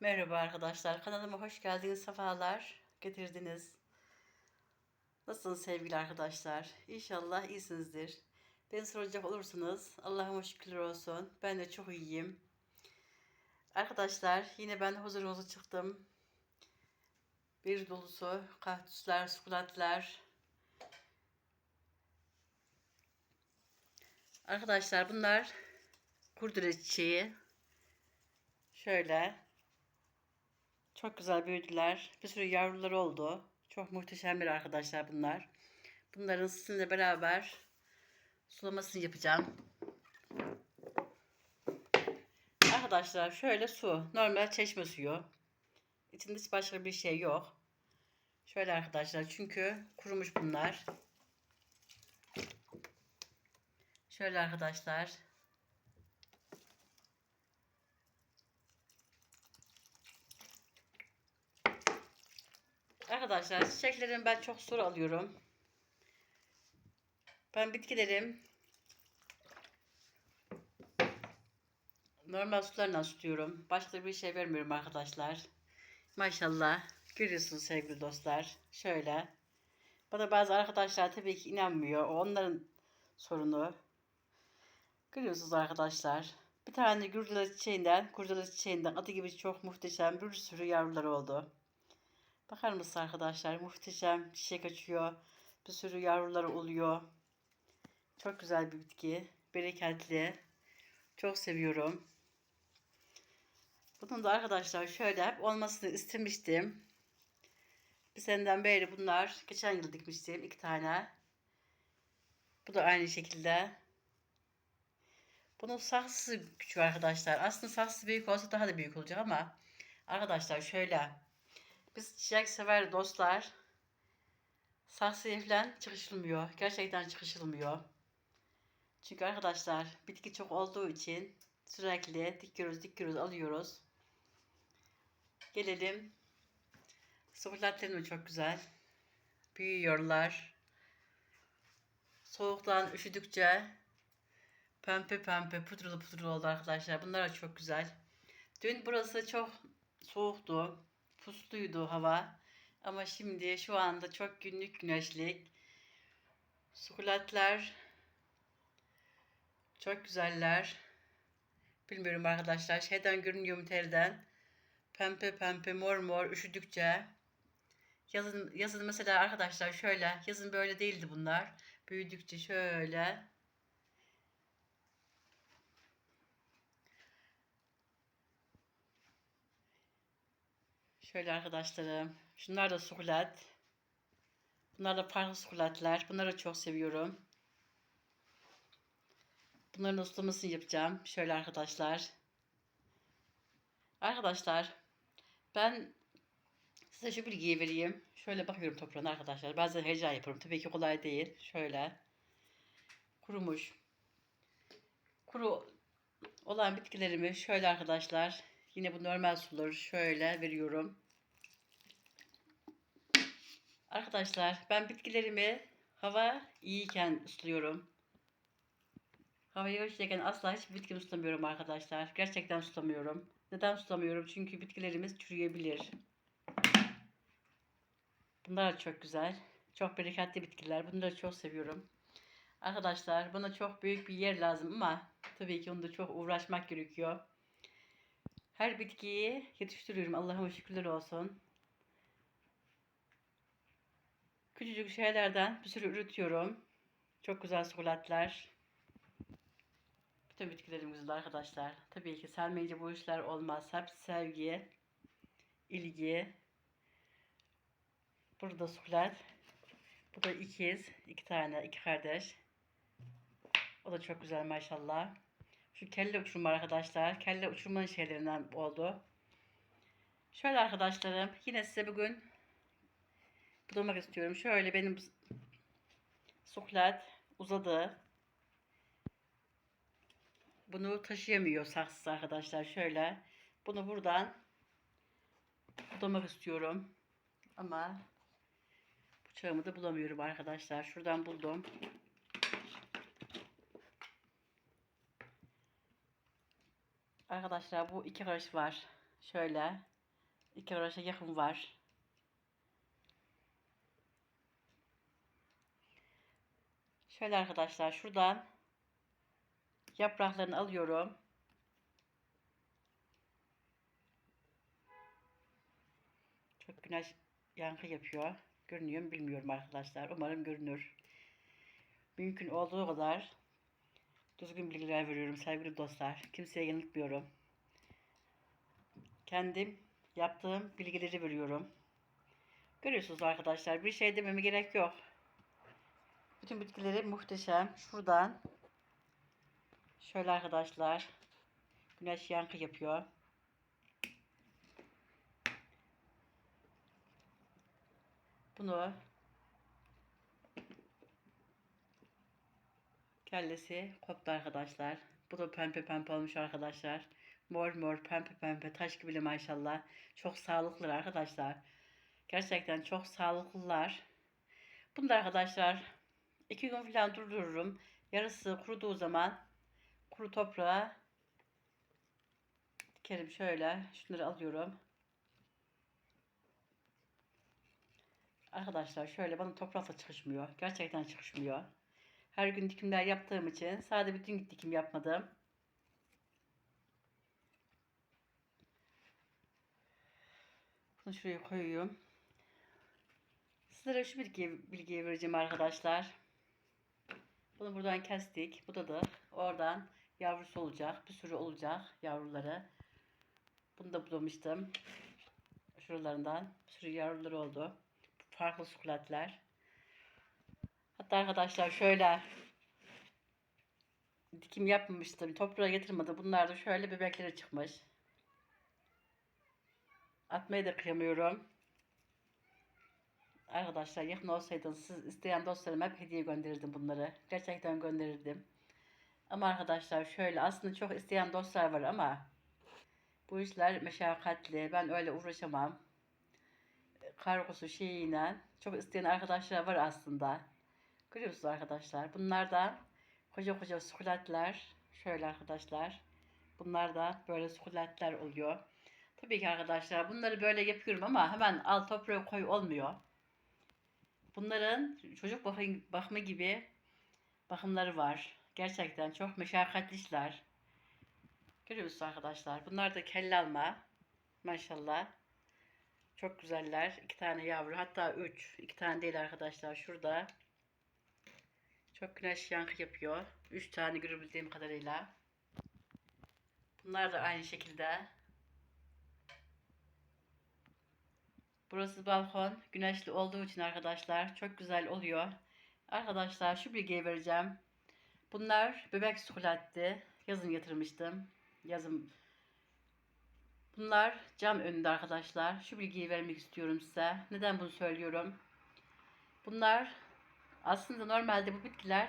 Merhaba arkadaşlar. Kanalıma hoş geldiniz. Sefalar getirdiniz. Nasılsınız sevgili arkadaşlar? İnşallah iyisinizdir. Beni soracak olursanız Allah'ıma şükürler olsun. Ben de çok iyiyim. Arkadaşlar yine ben huzurunuza çıktım. Bir dolusu kaktüsler, sukulentler. Arkadaşlar bunlar kurdele çiçeği. Şöyle. Çok güzel büyüdüler. Bir sürü yavruları oldu. Çok muhteşem bir arkadaşlar bunlar. Bunların sizinle beraber sulamasını yapacağım. Arkadaşlar şöyle su. Normal çeşme suyu. İçinde hiç başka bir şey yok. Şöyle arkadaşlar çünkü kurumuş bunlar. Şöyle arkadaşlar. Arkadaşlar çiçeklerim ben çok soru alıyorum. Ben bitkilerim normal sularla tutuyorum. Başka bir şey vermiyorum arkadaşlar. Maşallah. Görüyorsunuz sevgili dostlar. Şöyle. Bana bazı arkadaşlar tabii ki inanmıyor. O onların sorunu. Görüyorsunuz arkadaşlar. Bir tane gürdele çiçeğinden, kurdele çiçeğinden adı gibi çok muhteşem bir sürü yavrular oldu. Bakar mısınız arkadaşlar? Muhteşem çiçek açıyor. Bir sürü yavruları oluyor. Çok güzel bir bitki. Bereketli. Çok seviyorum. Bunun da arkadaşlar şöyle hep olmasını istemiştim. Bir seneden beri bunlar. Geçen yıl dikmiştim iki tane. Bu da aynı şekilde. Bunun saksısı küçük arkadaşlar. Aslında saksısı büyük olsa daha da büyük olacak ama arkadaşlar şöyle biz çiçek sever dostlar. Saksıya çıkışılmıyor. Gerçekten çıkışılmıyor. Çünkü arkadaşlar bitki çok olduğu için sürekli dikiyoruz dikiyoruz alıyoruz. Gelelim. Sukulatlarım çok güzel. Büyüyorlar. Soğuktan üşüdükçe pembe pembe pudrulu pudrulu oldu arkadaşlar. Bunlar da çok güzel. Dün burası çok soğuktu pusluydu hava. Ama şimdi şu anda çok günlük güneşlik. Sukulatlar çok güzeller. Bilmiyorum arkadaşlar. Şeyden görünüyor mu telden? Pembe pembe mor mor üşüdükçe. Yazın, yazın mesela arkadaşlar şöyle. Yazın böyle değildi bunlar. Büyüdükçe şöyle. Şöyle arkadaşlarım. Şunlar da sukulat. Bunlar da farklı sukulatlar. Bunları çok seviyorum. Bunların ıslamasını yapacağım. Şöyle arkadaşlar. Arkadaşlar ben size şu bilgiyi vereyim. Şöyle bakıyorum toprağına arkadaşlar. Bazen heyecan yapıyorum. Tabii ki kolay değil. Şöyle. Kurumuş. Kuru olan bitkilerimi şöyle arkadaşlar. Yine bu normal suları şöyle veriyorum. Arkadaşlar ben bitkilerimi hava iyiyken ıslıyorum. Hava yavaşken asla hiç bitki ıslamıyorum arkadaşlar. Gerçekten ıslamıyorum. Neden ıslamıyorum? Çünkü bitkilerimiz çürüyebilir. Bunlar çok güzel. Çok bereketli bitkiler. Bunları çok seviyorum. Arkadaşlar buna çok büyük bir yer lazım ama tabii ki onda çok uğraşmak gerekiyor. Her bitkiyi yetiştiriyorum. Allah'ıma şükürler olsun. Küçücük şeylerden bir sürü üretiyorum. Çok güzel sukulatlar. Bütün bitkilerimiz de arkadaşlar. Tabii ki sevmeyince bu işler olmaz. Hep sevgi, ilgi. Burada sukulat. Bu da ikiz. iki tane, iki kardeş. O da çok güzel maşallah. Şu kelle uçurma arkadaşlar. Kelle uçurmanın şeylerinden oldu. Şöyle arkadaşlarım. Yine size bugün bulmak istiyorum. Şöyle benim suklat uzadı. Bunu taşıyamıyor saksısı arkadaşlar. Şöyle. Bunu buradan budamak istiyorum. Ama bıçağımı da bulamıyorum arkadaşlar. Şuradan buldum. Arkadaşlar bu iki karış var. Şöyle. iki uğraşa yakın var. Şöyle arkadaşlar şuradan yapraklarını alıyorum. Çok güneş yankı yapıyor. Görünüyor mu bilmiyorum arkadaşlar. Umarım görünür. Mümkün olduğu kadar düzgün bilgiler veriyorum sevgili dostlar. Kimseye yanıltmıyorum. Kendim yaptığım bilgileri veriyorum. Görüyorsunuz arkadaşlar bir şey dememe gerek yok. Bütün bitkileri muhteşem. Şuradan şöyle arkadaşlar güneş yankı yapıyor. Bunu kellesi koptu arkadaşlar. Bu da pembe pembe olmuş arkadaşlar. Mor mor pembe pembe taş gibi maşallah. Çok sağlıklı arkadaşlar. Gerçekten çok sağlıklılar. Bunu da arkadaşlar iki gün falan durdururum. Yarısı kuruduğu zaman kuru toprağa dikerim şöyle. Şunları alıyorum. Arkadaşlar şöyle bana toprakla çıkışmıyor. Gerçekten çıkışmıyor. Her gün dikimler yaptığım için sadece bütün dikim yapmadım. Bunu şuraya koyuyorum. Sizlere şu bilgiyi, bilgiyi vereceğim arkadaşlar. Bunu buradan kestik. Bu da da oradan yavrusu olacak. Bir sürü olacak yavruları. Bunu da bulamıştım. Şuralarından bir sürü yavruları oldu. Farklı sukulatlar. Hatta arkadaşlar şöyle dikim yapmamıştım. Toprağa getirmedi. Bunlar da şöyle bebekleri çıkmış. Atmayı da kıyamıyorum. Arkadaşlar yakın olsaydınız siz isteyen dostlarıma hep hediye gönderirdim bunları. Gerçekten gönderirdim. Ama arkadaşlar şöyle aslında çok isteyen dostlar var ama bu işler meşakkatli. Ben öyle uğraşamam. Kargosu şeyiyle çok isteyen arkadaşlar var aslında. Görüyorsunuz arkadaşlar. Bunlar da koca koca sukulatlar. Şöyle arkadaşlar. Bunlar da böyle sukulatlar oluyor. Tabii ki arkadaşlar bunları böyle yapıyorum ama hemen al toprağa koy olmuyor. Bunların çocuk bakımı gibi bakımları var. Gerçekten çok meşakkatli işler. Görüyorsunuz arkadaşlar. Bunlar da kelle alma. Maşallah. Çok güzeller. İki tane yavru. Hatta üç. İki tane değil arkadaşlar. Şurada. Çok güneş yankı yapıyor. Üç tane görebildiğim kadarıyla. Bunlar da aynı şekilde. Burası balkon. Güneşli olduğu için arkadaşlar çok güzel oluyor. Arkadaşlar şu bilgiyi vereceğim. Bunlar bebek sukulatti. Yazın getirmiştim. Yazın. Bunlar cam önünde arkadaşlar. Şu bilgiyi vermek istiyorum size. Neden bunu söylüyorum? Bunlar aslında normalde bu bitkiler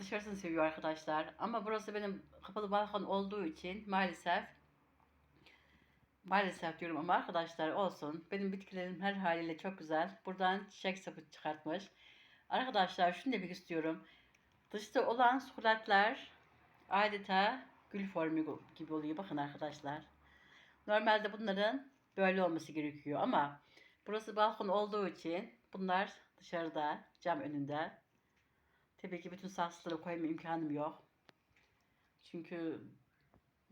dışarısını seviyor arkadaşlar. Ama burası benim kapalı balkon olduğu için maalesef Maalesef diyorum ama arkadaşlar olsun. Benim bitkilerim her haliyle çok güzel. Buradan çiçek sapı çıkartmış. Arkadaşlar şunu demek istiyorum. Dışta olan sukulatlar adeta gül formu gibi oluyor. Bakın arkadaşlar. Normalde bunların böyle olması gerekiyor ama burası balkon olduğu için bunlar dışarıda cam önünde. Tabii ki bütün saksıları koyma imkanım yok. Çünkü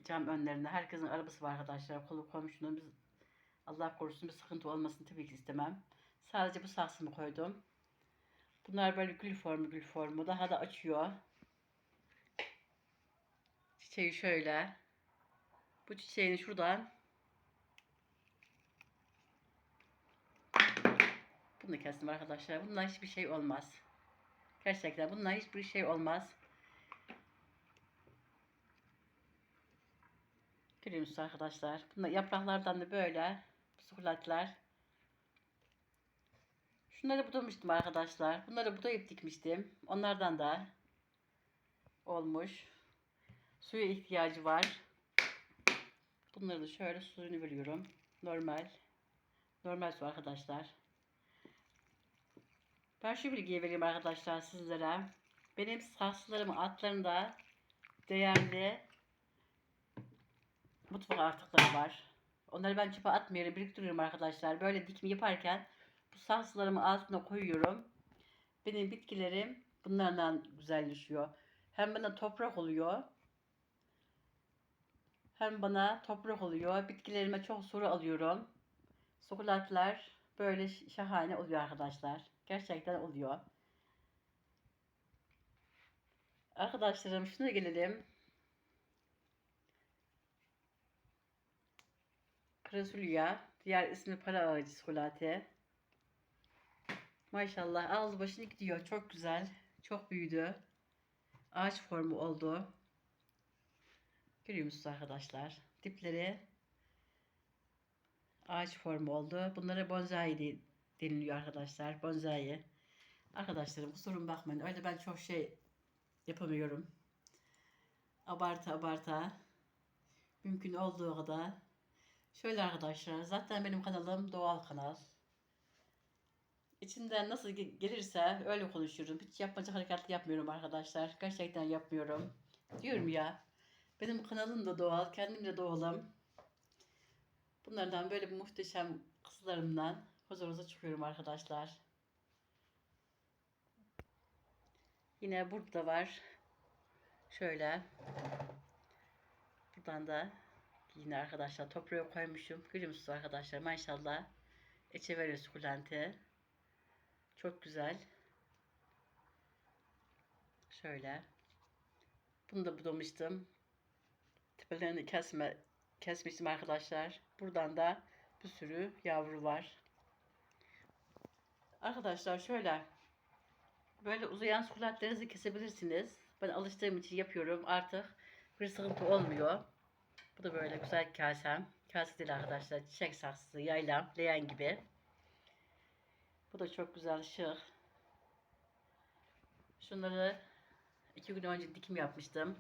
cam önlerinde herkesin arabası var arkadaşlar. Kolu komşunun biz Allah korusun bir sıkıntı olmasını tabii ki istemem. Sadece bu saksımı koydum. Bunlar böyle gül formu gül formu. Daha da açıyor. Çiçeği şöyle. Bu çiçeğini şuradan Bunu kestim arkadaşlar. Bundan hiçbir şey olmaz. Gerçekten bundan hiçbir şey olmaz. Musunuz arkadaşlar? Bunlar yapraklardan da böyle sukulatlar. Şunları budamıştım arkadaşlar. Bunları budayıp dikmiştim. Onlardan da olmuş. Suya ihtiyacı var. Bunları da şöyle suyunu veriyorum. Normal. Normal su arkadaşlar. Ben şu bilgiyi vereyim arkadaşlar sizlere. Benim saksılarımın altlarında değerli mutfak artıkları var. Onları ben çöpe atmıyorum, biriktiriyorum arkadaşlar. Böyle dikim yaparken bu saksılarımı altına koyuyorum. Benim bitkilerim bunlardan güzelleşiyor. Hem bana toprak oluyor. Hem bana toprak oluyor. Bitkilerime çok soru alıyorum. Sokulatlar böyle şahane oluyor arkadaşlar. Gerçekten oluyor. Arkadaşlarım şuna gelelim. Krasulya. Diğer ismi para ağacı sokulate. Maşallah aldı başını gidiyor. Çok güzel. Çok büyüdü. Ağaç formu oldu. Görüyor musunuz arkadaşlar? Dipleri ağaç formu oldu. Bunlara bonsai de- deniliyor arkadaşlar. Bonsai. Arkadaşlarım kusuruma bakmayın. Öyle ben çok şey yapamıyorum. Abarta abarta. Mümkün olduğu kadar. Şöyle arkadaşlar. Zaten benim kanalım doğal kanal. İçinden nasıl ge- gelirse öyle konuşuyorum. Hiç yapmacık hareket yapmıyorum arkadaşlar. Gerçekten yapmıyorum. Diyorum ya. Benim kanalım da doğal. Kendim de doğalım. Bunlardan böyle muhteşem kızlarımdan huzurunuza çıkıyorum arkadaşlar. Yine burada var. Şöyle. Buradan da yine arkadaşlar toprağa koymuşum. Musunuz arkadaşlar? Maşallah. Echeveria sukulente. Çok güzel. Şöyle. Bunu da budamıştım. Tepelerini kesme, kesmiştim arkadaşlar. Buradan da bir sürü yavru var. Arkadaşlar şöyle. Böyle uzayan sukulatlarınızı kesebilirsiniz. Ben alıştığım için yapıyorum. Artık bir sıkıntı olmuyor. Bu da böyle güzel kasem. Kase değil arkadaşlar. Çiçek saksısı, yaylam, leğen gibi. Bu da çok güzel şık. Şunları iki gün önce dikim yapmıştım.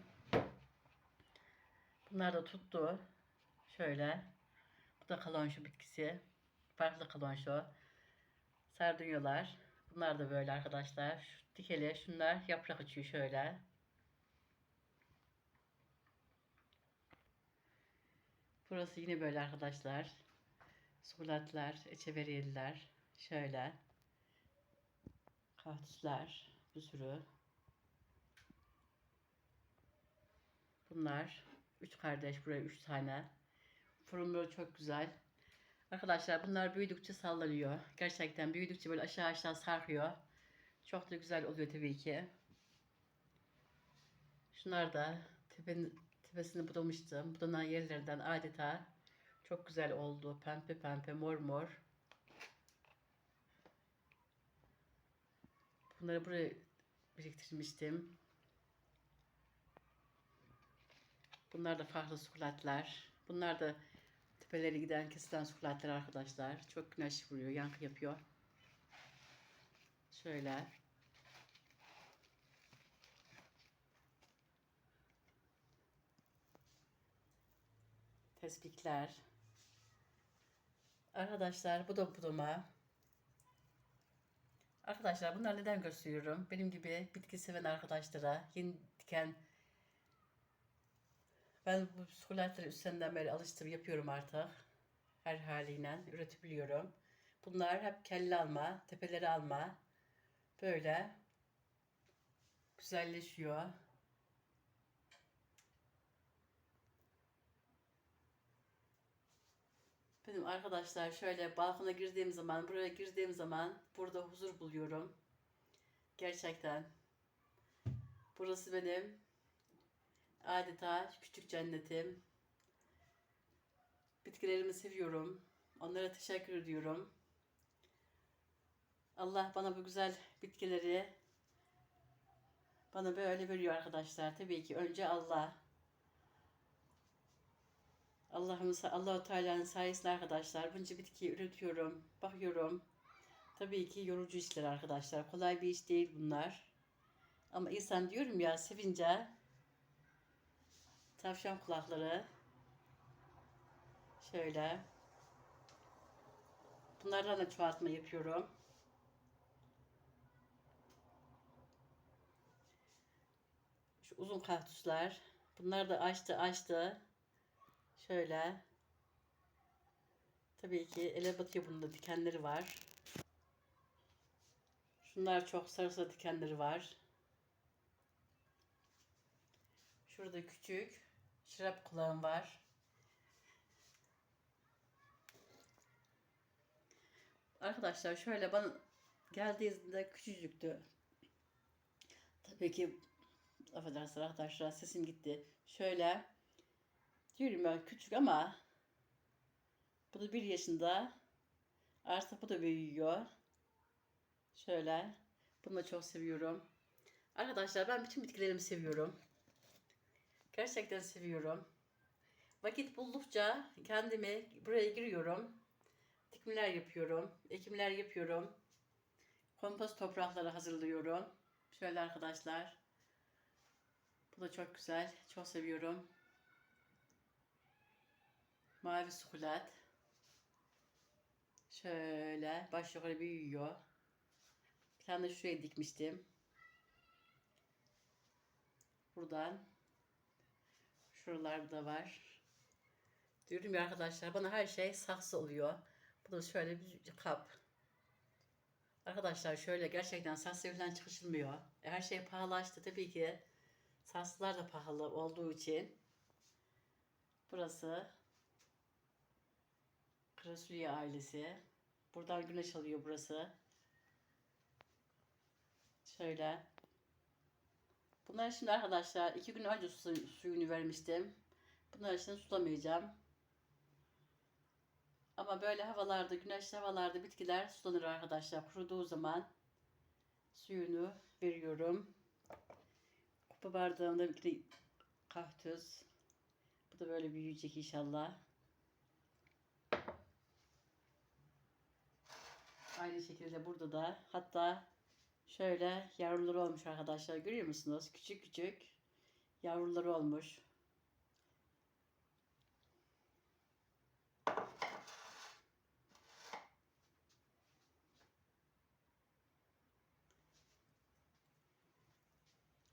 Bunlar da tuttu. Şöyle. Bu da kalonşo bitkisi. Farklı kalonşo. Sardunyalar. Bunlar da böyle arkadaşlar. Şu dikeli şunlar yaprak açıyor şöyle. Burası yine böyle arkadaşlar. Sukulatlar, echeveriyeliler. Şöyle. Kaktüsler. Bir sürü. Bunlar. Üç kardeş. Buraya üç tane. Forumları çok güzel. Arkadaşlar bunlar büyüdükçe sallanıyor. Gerçekten büyüdükçe böyle aşağı aşağı sarkıyor. Çok da güzel oluyor tabii ki. Şunlar da tepenin, tepesini budamıştım. Budanan yerlerden adeta çok güzel oldu. Pembe pembe mor mor. Bunları buraya biriktirmiştim. Bunlar da farklı sukulatlar. Bunlar da tepeleri giden kesilen sukulatlar arkadaşlar. Çok güneş vuruyor, yankı yapıyor. Şöyle. Tespihler. Arkadaşlar bu da budama. Arkadaşlar bunlar neden gösteriyorum? Benim gibi bitki seven arkadaşlara yeni diken ben bu sukulatları üstlerinden beri alıştırıp yapıyorum artık. Her haliyle üretebiliyorum. Bunlar hep kelle alma, tepeleri alma. Böyle güzelleşiyor. Benim arkadaşlar şöyle balkona girdiğim zaman, buraya girdiğim zaman burada huzur buluyorum. Gerçekten. Burası benim adeta küçük cennetim. Bitkilerimi seviyorum. Onlara teşekkür ediyorum. Allah bana bu güzel bitkileri bana böyle veriyor arkadaşlar. Tabii ki önce Allah. Allah'ın Allahu Teala'nın sayesinde arkadaşlar bunca bitkiyi üretiyorum, bakıyorum. Tabii ki yorucu işler arkadaşlar. Kolay bir iş değil bunlar. Ama insan diyorum ya sevince tavşan kulakları şöyle bunlardan da çoğaltma yapıyorum. Şu uzun kaktüsler. Bunlar da açtı açtı. Şöyle. Tabii ki ele batıyor bunun da dikenleri var. Şunlar çok sarı sarı dikenleri var. Şurada küçük şırap kulağım var. Arkadaşlar şöyle bana geldiğinde küçücüktü. Tabii ki affedersiniz arkadaşlar sesim gitti. Şöyle diyorum ya küçük ama bu da bir yaşında. Artık bu da büyüyor. Şöyle. Bunu da çok seviyorum. Arkadaşlar ben bütün bitkilerimi seviyorum. Gerçekten seviyorum. Vakit buldukça kendimi buraya giriyorum. Dikimler yapıyorum. Ekimler yapıyorum. Kompost toprakları hazırlıyorum. Şöyle arkadaşlar. Bu da çok güzel. Çok seviyorum. Mavi sukulat. Şöyle baş yukarı büyüyor. Bir tane şuraya dikmiştim. Buradan şuralarda var. Diyorum ya arkadaşlar bana her şey saksı oluyor. Bu da şöyle bir kap. Arkadaşlar şöyle gerçekten saksı falan çıkışılmıyor. E, Her şey pahalaştı tabii ki. Saksılar da pahalı olduğu için. Burası Krasulya ailesi. Buradan güneş alıyor burası. Şöyle. Bunları şimdi arkadaşlar iki gün önce su, suyunu vermiştim. Bunları şimdi sulamayacağım. Ama böyle havalarda, güneşli havalarda bitkiler sulanır arkadaşlar. Kuruduğu zaman suyunu veriyorum. Kupa bardağımda bir kaktüs. Bu da böyle büyüyecek inşallah. Aynı şekilde burada da hatta şöyle yavruları olmuş arkadaşlar. Görüyor musunuz? Küçük küçük yavruları olmuş.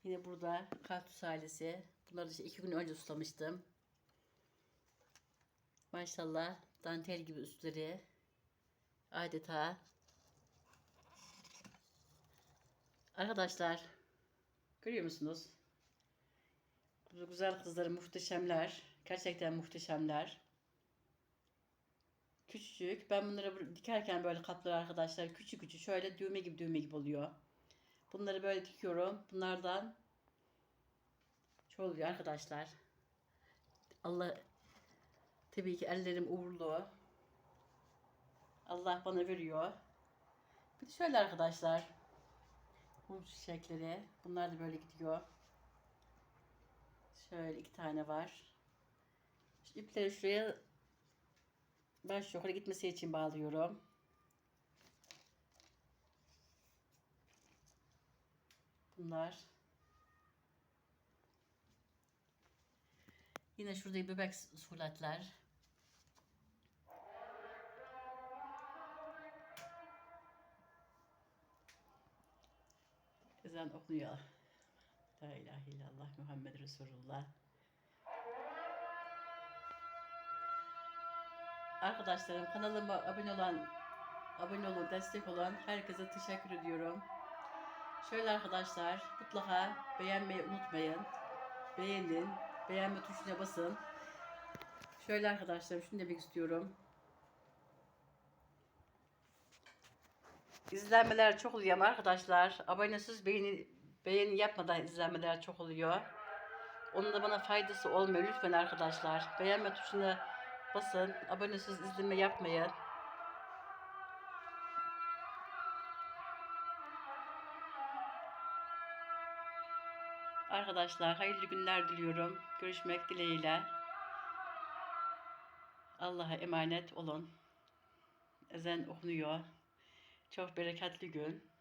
Yine burada kaktüs ailesi. Bunları işte iki gün önce sulamıştım. Maşallah dantel gibi üstleri. Adeta. Arkadaşlar görüyor musunuz? Bu güzel kızları muhteşemler. Gerçekten muhteşemler. Küçücük. Ben bunları bu- dikerken böyle kapları arkadaşlar küçük küçük şöyle düğme gibi düğme gibi oluyor. Bunları böyle dikiyorum. Bunlardan çoğu oluyor arkadaşlar. Allah tabii ki ellerim uğurlu. Allah bana veriyor. Bir de şöyle arkadaşlar. Mum çiçekleri. Bunlar da böyle gidiyor. Şöyle iki tane var. Şu ipleri şuraya baş yukarı gitmesi için bağlıyorum. Bunlar. Yine şurada bebek suratlar. Ezan okunuyor. La ilahe illallah Muhammed Resulullah. Arkadaşlarım kanalıma abone olan, abone olun, destek olan herkese teşekkür ediyorum. Şöyle arkadaşlar mutlaka beğenmeyi unutmayın. Beğenin, beğenme tuşuna basın. Şöyle arkadaşlar şunu demek istiyorum. İzlenmeler çok oluyor arkadaşlar. Abonesiz beğeni, beğeni yapmadan izlenmeler çok oluyor. Onun da bana faydası olmuyor. Lütfen arkadaşlar. Beğenme tuşuna basın. Abonesiz izleme yapmayın. Arkadaşlar hayırlı günler diliyorum. Görüşmek dileğiyle. Allah'a emanet olun. Ezan okunuyor. Çok bereketli gün.